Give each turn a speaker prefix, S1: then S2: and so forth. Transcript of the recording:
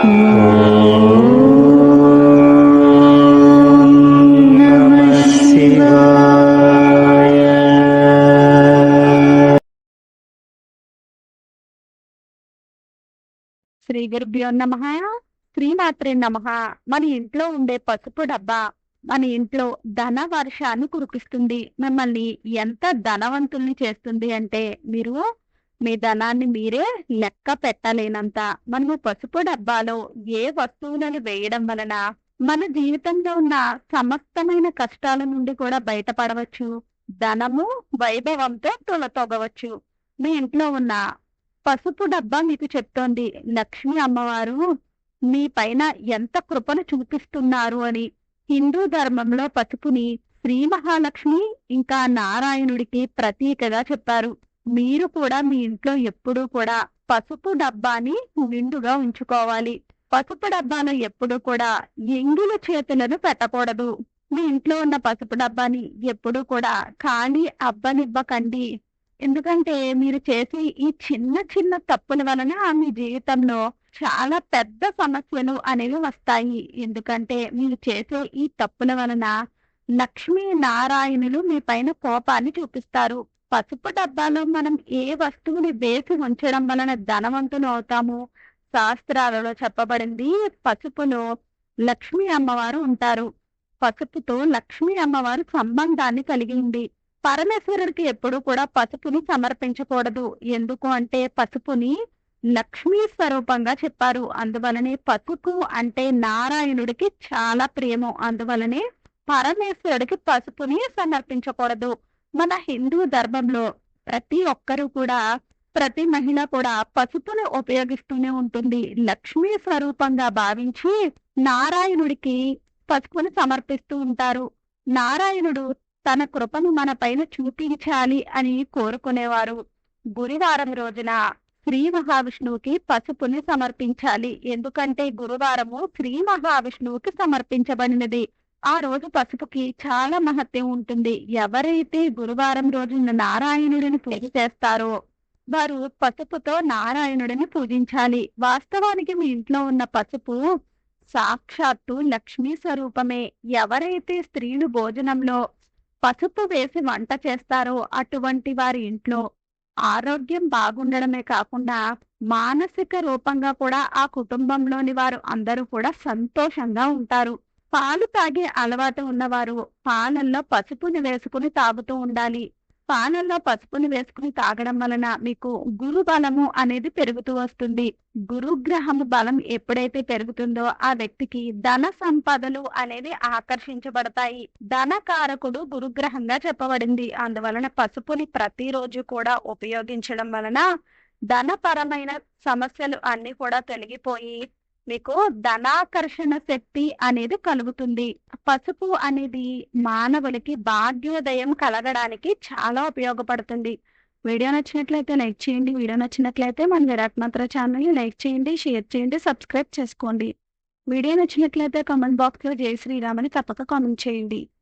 S1: శ్రీ గురుభ్యో నమ. శ్రీమాత్రే నమ. మన ఇంట్లో ఉండే పసుపు డబ్బా మన ఇంట్లో ధన వర్షాన్ని కురిపిస్తుంది. మిమ్మల్ని ఎంత ధనవంతుల్ని చేస్తుంది అంటే మీరు మీ ధనాన్ని మీరే లెక్క పెట్టలేనంత. మనము పసుపు డబ్బాలో ఏ వస్తువులను వేయడం వలన మన జీవితంలో ఉన్న సమస్తమైన కష్టాల నుండి కూడా బయటపడవచ్చు. ధనము వైభవంతో తొలతొగవచ్చు. మీ ఇంట్లో ఉన్న పసుపు డబ్బా మీకు చెప్తోంది లక్ష్మి అమ్మవారు మీ పైన ఎంత కృపను చూపిస్తున్నారు అని. హిందూ ధర్మంలో పసుపుని శ్రీ మహాలక్ష్మి ఇంకా నారాయణుడికి ప్రతీకగా చెప్పారు. మీరు కూడా మీ ఇంట్లో ఎప్పుడూ కూడా పసుపు డబ్బాని నిండుగా ఉంచుకోవాలి. పసుపు డబ్బాను ఎప్పుడు కూడా ఎంగిలి చేతులను పెట్టకూడదు. మీ ఇంట్లో ఉన్న పసుపు డబ్బాని ఎప్పుడు కూడా ఖాళీ అబ్బనివ్వకండి ఎందుకంటే మీరు చేసే ఈ చిన్న చిన్న తప్పుల వలన మీ జీవితంలో చాలా పెద్ద సమస్యలు అనేవి వస్తాయి. ఎందుకంటే మీరు చేసే ఈ తప్పుల వలన లక్ష్మీ నారాయణులు మీ పైన కోపాన్ని చూపిస్తారు. పసుపు డబ్బాలో మనం ఏ వస్తువుని వేసి ఉంచడం వలన ధనవంతులు అవుతాము? శాస్త్రాలలో చెప్పబడింది పసుపులో లక్ష్మీ అమ్మవారు ఉంటారు. పసుపుతో లక్ష్మీ అమ్మవారు సంబంధాన్ని కలిగింది. పరమేశ్వరుడికి ఎప్పుడు కూడా పసుపుని సమర్పించకూడదు. ఎందుకు అంటే పసుపుని లక్ష్మీ స్వరూపంగా చెప్పారు. అందువలనే పసుపు అంటే నారాయణుడికి చాలా ప్రియము అందువలనే పరమేశ్వరుడికి పసుపుని సమర్పించకూడదు. మన హిందూ ధర్మంలో ప్రతి ఒక్కరూ కూడా ప్రతి మహిళ కూడా పసుపును ఉపయోగిస్తూనే ఉంటుంది. లక్ష్మీ స్వరూపంగా భావించి నారాయణుడికి పసుపును సమర్పిస్తూ ఉంటారు. నారాయణుడు తన కృపను మన పైన చూపించాలి అని కోరుకునేవారు. గురువారం రోజున శ్రీ మహావిష్ణువుకి పసుపుని సమర్పించాలి. ఎందుకంటే గురువారము శ్రీ మహావిష్ణువుకి సమర్పించబడినది. ఆ రోజు పసుపుకి చాలా మహత్యం ఉంటుంది. ఎవరైతే గురువారం రోజున నారాయణుడిని పూజ చేస్తారో వారు పసుపుతో నారాయణుడిని పూజించాలి. వాస్తవానికి మీ ఇంట్లో ఉన్న పసుపు సాక్షాత్తు లక్ష్మీ స్వరూపమే. ఎవరైతే స్త్రీలు భోజనంలో పసుపు వేసి వంట చేస్తారో అటువంటి వారి ఇంట్లో ఆరోగ్యం బాగుండడమే కాకుండా మానసిక రూపంగా కూడా ఆ కుటుంబంలోని వారు అందరూ కూడా సంతోషంగా ఉంటారు. పాలు తాగే అలవాటు ఉన్నవారు పాలల్లో పసుపుని వేసుకుని తాగుతూ ఉండాలి. పాలల్లో పసుపుని వేసుకుని తాగడం వలన మీకు గురు బలము అనేది పెరుగుతూ వస్తుంది. గురుగ్రహము బలం ఎప్పుడైతే పెరుగుతుందో ఆ వ్యక్తికి ధన సంపదలు అనేవి ఆకర్షించబడతాయి. ధన కారకుడు గురుగ్రహంగా చెప్పబడింది. అందువలన పసుపుని ప్రతిరోజు కూడా ఉపయోగించడం వలన ధనపరమైన సమస్యలు అన్ని కూడా తొలగిపోయి మీకు ధనాకర్షణ శక్తి అనేది కలుగుతుంది. పసుపు అనేది మానవులకి భాగ్యోదయం కలగడానికి చాలా ఉపయోగపడుతుంది. వీడియో నచ్చినట్లయితే లైక్ చేయండి. వీడియో నచ్చినట్లయితే మన విరాట్ మంత్ర ఛానల్ని లైక్ చేయండి షేర్ చేయండి సబ్స్క్రైబ్ చేసుకోండి. వీడియో నచ్చినట్లయితే కామెంట్ బాక్స్లో జై శ్రీరామని తప్పక కామెంట్ చేయండి.